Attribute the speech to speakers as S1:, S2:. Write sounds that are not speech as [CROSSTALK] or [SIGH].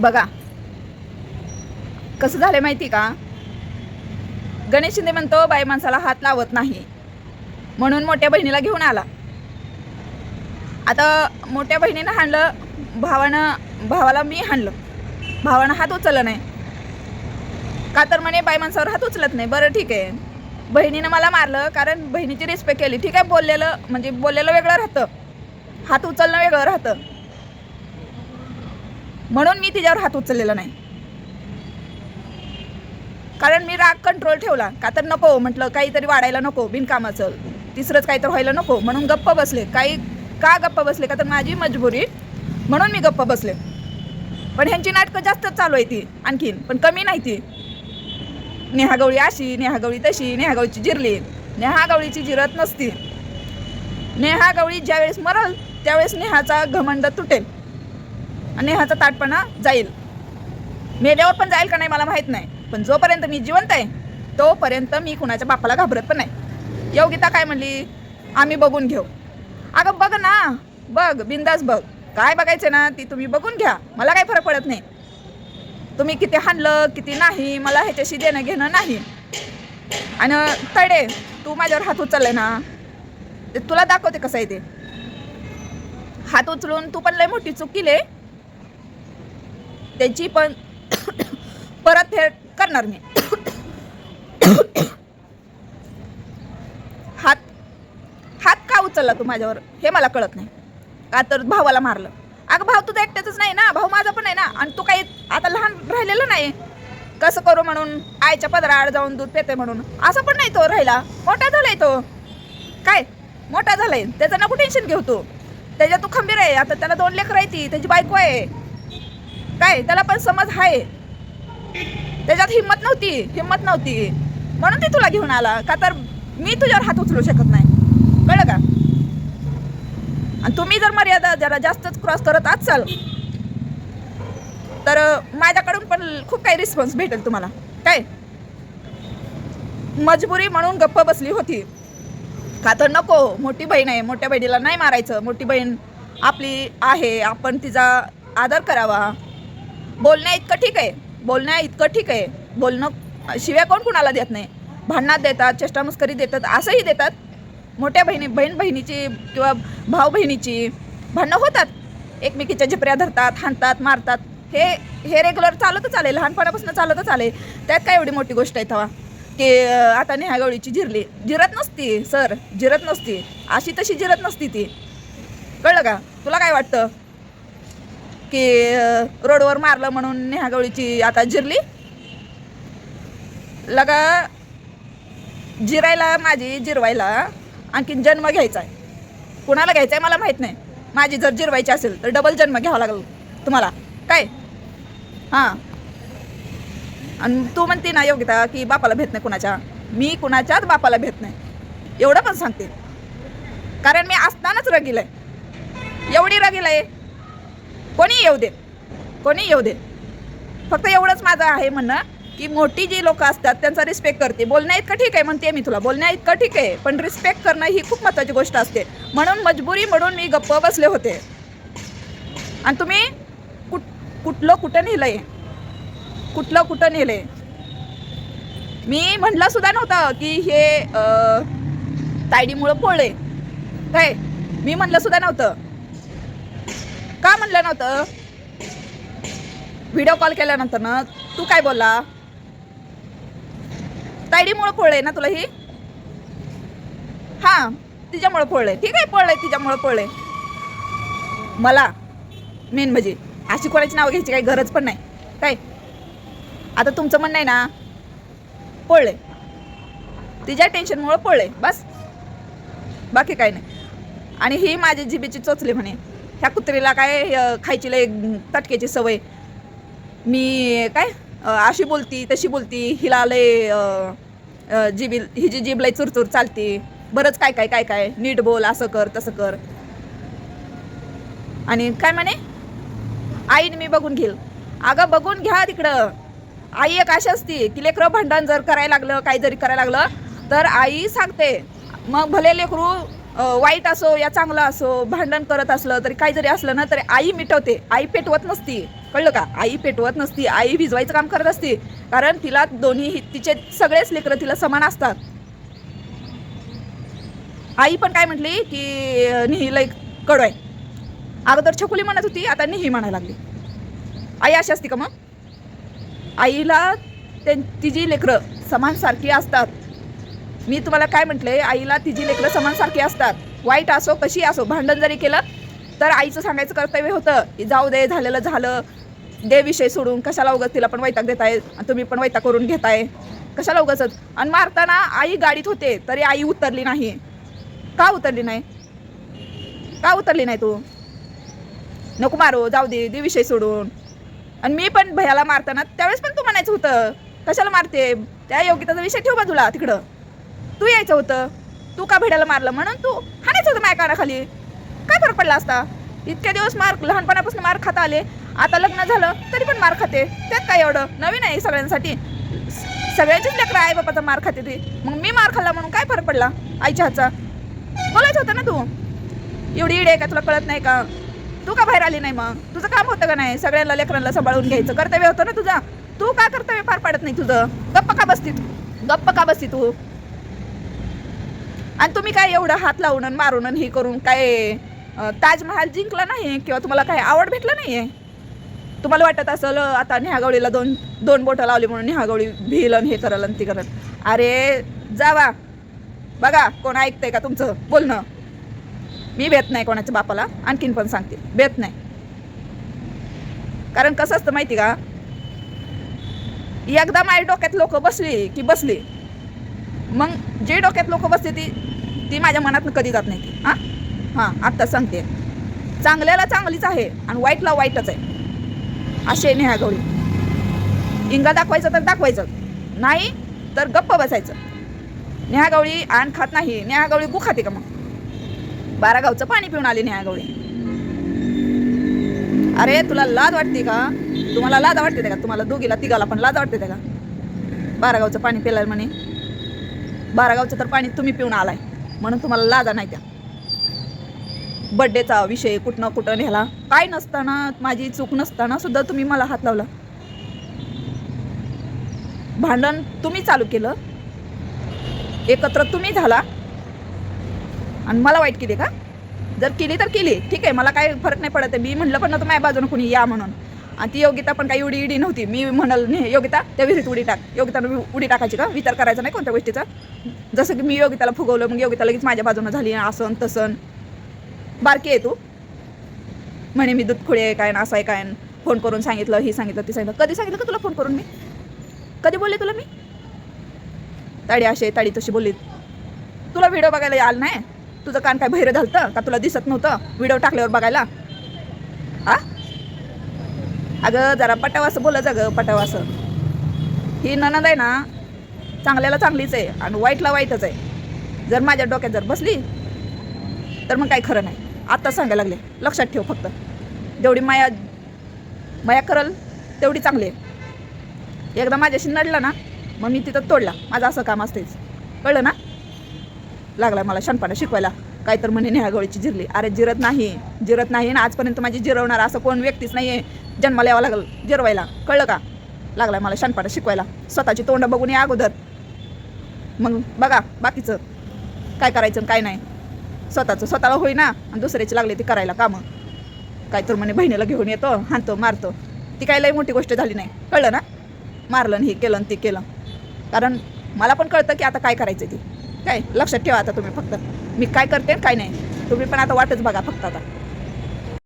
S1: बघा. कसं झालं माहिती का? गणेश शिंदे म्हणतो बाई माणसाला हात लावत नाही. म्हणून मोठ्या बहिणीला घेऊन आला. आता मोठ्या बहिणीनं हाणलं भावानं भावाला मी हाणलं. भावानं हात उचलला नाही. का तर म्हणे बाई माणसावर हात उचलत नाही. बरं ठीक आहे. बहिणीनं मला मारलं कारण बहिणीची रिस्पेक्ट केली. ठीक आहे बोललेलं म्हणजे बोललेलं वेगळं राहतं. हात उचलणं वेगळं राहतं. म्हणून मी तिच्यावर हात उचललेला नाही. कारण मी राग कंट्रोल ठेवला. का तर नको म्हटलं काहीतरी वाढायला नको बिनकामाचं तिसरंच काहीतरी व्हायला नको. म्हणून गप्प बसले. काही का गप्प बसले? का तर माझी मजबुरी. म्हणून मी गप्प बसले. पण ह्यांची नाटकं जास्तच चालू आहे ती आणखीन. पण कमी नाही ती. नेहागवळी अशी नेहागवळी तशी नेहागवळीची जिरली. नेहागवळीची जिरत नसती. नेहागवळी ज्यावेळेस मरल त्यावेळेस नेहाचा घमंड तुटेल. आणि ह्याचा ताटपणा जाईल. मेल्यावर पण जाईल का नाही मला माहीत नाही. पण जोपर्यंत मी जिवंत आहे तोपर्यंत मी कुणाच्या बापाला घाबरत पण नाही. योगिता काय म्हणली? आम्ही बघून घेऊ. अगं बघ ना बघ बिंदास बघ. काय बघायचं ना ती तुम्ही बघून घ्या. मला काही फरक पडत नाही. तुम्ही किती हाणलं किती नाही मला ह्याच्याशी देणं घेणं नाही. आणि तडे तू माझ्यावर हात उचललाय ना. ते तुला दाखवते कसं आहे ते. हात उचलून तू पण लय मोठी चूक केली त्याची पण [COUGHS] परतफेड करणार मी. [COUGHS] हात हात का उचलला तू माझ्यावर? हे मला कळत नाही. का तर भावाला मारलं? अगं भाव तुझा एकट्याच नाही ना? भाऊ माझा पण आहे ना? आणि तू काही आता लहान राहिलेलं नाही? कसं करू म्हणून? आईच्या पदराआड जाऊन दूध पेते म्हणून. असं पण नाही तो राहिला. मोठा झालाय तो. काय? मोठा झालाय. त्याचं नको टेन्शन घेऊ तू. त्याच्या तू खंबीर आहे. आता त्याला दोन लेकर आहे ती. त्याची बायको आहे. काय त्याला पण समज आहे. त्याच्यात हिंमत नव्हती. हिंमत नव्हती. म्हणून ते तुला घेऊन आला. का तर मी तुझ्यावर हात उचलू शकत नाही. कळलं का? आणि तुम्ही जर मर्यादा जरा जास्तच क्रॉस करत असाल तर माझ्याकडून पण खूप काही रिस्पॉन्स भेटेल तुम्हाला. काय? मजबुरी म्हणून गप्प बसली होती. का तर नको. मोठी बहीण आहे. मोठ्या बहिणीला नाही मारायचं. मोठी बहीण आपली आहे. आपण तिचा आदर करावा. बोलण्या इतकं ठीक आहे. बोलण्या इतकं ठीक आहे. बोलणं शिव्या कोण कुणाला देत नाही? भांडणात देतात चेष्टामस्करी देतात असंही देतात. मोठ्या बहिणी बहीण बहिणीची किंवा भाऊ बहिणीची भांडणं होतात. एकमेकीच्या झिपऱ्या धरतात हाणतात मारतात. हे हे रेग्युलर चालतच आले लहानपणापासून चालतच आले त्यात काय एवढी मोठी गोष्ट आहे तेव्हा? की आता आता नेहागवळीची जिरली जिरत नसती सर. जिरत नसती. अशी तशी जिरत नसती ती. कळलं का? तुला काय वाटतं? की रोडवर मारलं म्हणून नेहा गवळीची आता जिरली. लगा जिरायला माझी जिरवायला आणखीन जन्म घ्यायचा आहे कुणाला घ्यायचा आहे मला माहीत नाही. माझी जर जिरवायची असेल तर डबल जन्म घ्यावा लागेल तुम्हाला. काय? हां. आणि तू म्हणते ना योगिता की बापाला भेट नाही कुणाच्या. मी कुणाच्याच बापाला भेट नाही. एवढं पण सांगते. कारण मी असतानाच रगील आहे एवढी रगील आहे कोणी येऊ दे कोणी येऊ दे फक्त एवढंच माझं आहे म्हणणं की मोठी जी लोक असतात त्यांचा रिस्पेक्ट करते. बोलण्या इतकं ठीक आहे म्हणते मी तुला. बोलण्या इतकं ठीक आहे पण रिस्पेक्ट करणं ही खूप महत्त्वाची गोष्ट असते. म्हणून मजबुरी म्हणून मी गप्प बसले होते. आणि तुम्ही कुठ कुठलं कुठं नेलं आहे कुठलं कुठं नेलं आहे मी म्हटलं सुद्धा नव्हतं की हे तायडीमुळं पोळले काय? मी म्हणलं सुद्धा नव्हतं. का म्हणलं नव्हतं? व्हिडिओ कॉल केल्यानंतर ना तू काय बोलला? तायडीमुळं आहे ना तुला ही? हां तिच्यामुळं पोळले ठीक आहे पोळले तिच्यामुळं पोळले मला मेन म्हणजे अशी कोणाची नावं घ्यायची काही गरज पण नाही. काय आता तुमचं म्हणणं आहे ना पोळले तिच्या टेन्शनमुळं पोळले बस. बाकी काही नाही. आणि ही माझी जिबीची चोचली म्हणे. ह्या कुत्रीला काय खायची लय तटक्याची सवय. मी काय अशी बोलती तशी बोलती हिला लय अं, जिबी हिची जीभ लय चुरचूर चालती. बरंच काय काय काय काय नीट बोल असं कर तसं कर. आणि काय म्हणे? आईन मी बघून घेईल. अगं बघून घ्या तिकडं. आई एक अशी असती की लेकरं भांडण जर करायला लागलं काही जरी करायला लागलं तर आई सांगते. मग भले लेकरू वाईट असो या चांगलं असो भांडण करत असलं तरी काही जरी असलं ना तरी आई मिटवते. आई पेटवत नसती. कळलं का? आई पेटवत नसती. आई भिजवायचं काम करत असते. कारण तिला दोन्ही तिचे सगळेच लेकरं तिला समान असतात. आई पण काय म्हटली की अं, निही कडू आहे. अगोदर छकुली म्हणत होती आता निही म्हणायला लागली. आई अशी असते का मग? आईला ते तिची लेकरं समान सारखी असतात मी तुम्हाला काय म्हटले आईला तिची लेकरं समानसारखी असतात. वाईट असो कशी असो भांडण जरी केलं तर आईचं सांगायचं कर्तव्य होतं की जाऊ दे झालेलं झालं. दे विषय सोडून. कशाला उगत तिला पण वैताग देताय? आणि तुम्ही पण वैताग करून घेताय. कशाला उगाच? आणि मारताना आई गाडीत होते तरी आई उतरली नाही. का उतरली नाही? का उतरली नाही तू? नको मारो जाऊ दे दे विषय सोडून. आणि मी पण भयाला मारताना त्यावेळेस पण तू म्हणायचं होतं कशाला मारते? त्या योगिताचा विषय ठेव बाजूला तिकडं. तू यायचं होतं. तू का भिड्याला मारलं म्हणून तू हाणायचं होतं माझ्या कानाखाली? काय फरक पडला असता? इतके दिवस मार लहानपणापासून मार खाता आले. आता लग्न झालं तरी पण मार खाते. त्यात काय एवढं? नवीन आहे सगळ्यांसाठी. सगळ्यांचीच लेकरं आई बापाचा मार खाते ती. मग मी मार खाल्ला म्हणून काय फरक पडला? आईच्या हातचा. बोलायचं होतं ना तू? एवढी इड आहे का तुला कळत नाही का? तू का बाहेर आली नाही मग? तुझं काम होतं का नाही? सगळ्यांना लेकरांना सांभाळून घ्यायचं? कर्तव्य होतं ना तुझा? तू का कर्तव्य पार पाडत नाही तुझं? गप्प का बसती तू? गप्प का बसती तू? आणि तुम्ही काय एवढं हात लावून मारून हे करून काय ताजमहाल जिंकला नाही किंवा तुम्हाला काय आवड भेटलं नाही आहे तुम्हाला वाटत असेल आता निहागवळीला दोन दोन बोटं लावली म्हणून निहागवळी भिल आणि हे करल आणि ते करल अरे जावा. बघा कोण ऐकतंय का तुमचं? बोलणं मी भेट नाही कोणाच्या बापाला आणखीन पण सांगते. भेट नाही. कारण कसं असतं माहिती का? एकदा माझ्या डोक्यात लोक बसली की बसली. मग जे डोक्यात लोक बसते ती ती माझ्या मनातनं कधी जात नाही ती. हां? हां आत्ता सांगते. चांगल्याला चांगलीच आहे आणि वाईटला वाईटच आहे. असे नेहा गवळी. इंगा दाखवायचं तर दाखवायचं. नाही तर गप्प बसायचं. नेहा गवळी आण खात नाही. नेहा गवळी गु खाते का मग? बारा गावचं पाणी पिऊन आली नेहा गवळी. अरे तुला लाज वाटते का? तुम्हाला लाज वाटते का? तुम्हाला दोघीला तिघाला पण लाज वाटते का? बारा गावचं पाणी पिलाय म्हणे बारा गावचं तर पाणी तुम्ही पिऊन आलाय. म्हणून तुम्हाला लाजा नाही त्या. बड्डेचा विषय कुठनं कुठं नेला काय नसताना माझी चूक नसताना सुद्धा तुम्ही मला हात लावला. भांडण तुम्ही चालू केलं एकत्र तुम्ही झाला आणि मला वाईट केली का? जर केली तर केली ठीक आहे मला काय फरक नाही पडत आहे. मी म्हणलं पण नव्हतं माझ्या बाजूने कोणी या म्हणून. आणि ती योगिता पण काही उडी इडी नव्हती. मी म्हणाल नाही योगिता त्या विहिरीत उडी टाक. योगितानं उडी टाकायची का? विचार करायचा नाही कोणत्या गोष्टीचा. जसं की मी योगिताला फुगवलं मग योगिता लगेच माझ्या बाजूनं झाली असं तसन. बारकी आहे तू. म्हणे मी दूध आहे काय ना असं आहे काय फोन करून सांगितलं ही सांगितलं ती सांगितलं. कधी सांगितलं का तुला फोन करून मी? कधी बोलले तुला मी? ताडी अशी आहे, ताडी तशी बोलली. तुला व्हिडिओ बघायला आला नाही? तुझं कान काय बहिरं झालतं? का तुला दिसत नव्हतं? व्हिडिओ टाकल्यावर बघायला? आ? अगं जरा पटावासं बोलत जा गं पटावासं ही ननद आहे ना चांगल्याला चांगलीच आहे आणि वाईटला वाईटच आहे. जर माझ्या डोक्यात जर बसली तर मग काही खरं नाही. आत्ता सांगायला लागले. लक्षात ठेव फक्त. जेवढी माया माया करल तेवढी चांगली आहे. एकदा माझ्याशी नडला ना मग मी तिथं तोडला. माझं असं काम असतेच कळलं ना? लागला मला शनपाना शिकवायला. काय तर म्हणे नेहागवळीची जिरली. अरे जिरत नाही. जिरत नाही ना आजपर्यंत माझी जिरवणार असं कोण व्यक्तीच नाही आहे जन्माला यावं लागलं जिरवायला. कळलं का? लागला मला शनपाना शिकवायला. स्वतःची तोंड बघून या अगोदर. मग बघा बाकीचं. काय करायचं आणि काय नाही. स्वतःचं स्वतःला होईना आणि दुसऱ्याची लागले ती करायला कामं. काय तर म्हणे बहिणीला घेऊन येतो हाणतो मारतो. ती काय लई मोठी गोष्ट झाली नाही. कळलं ना? मारलं आणि हे केलं आणि ते केलं. कारण मला पण कळतं की आता काय करायचं ते. काय? लक्षात ठेवा आता तुम्ही फक्त. मी काय करते काय नाही. तुम्ही पण आता वाटच बघा फक्त आता.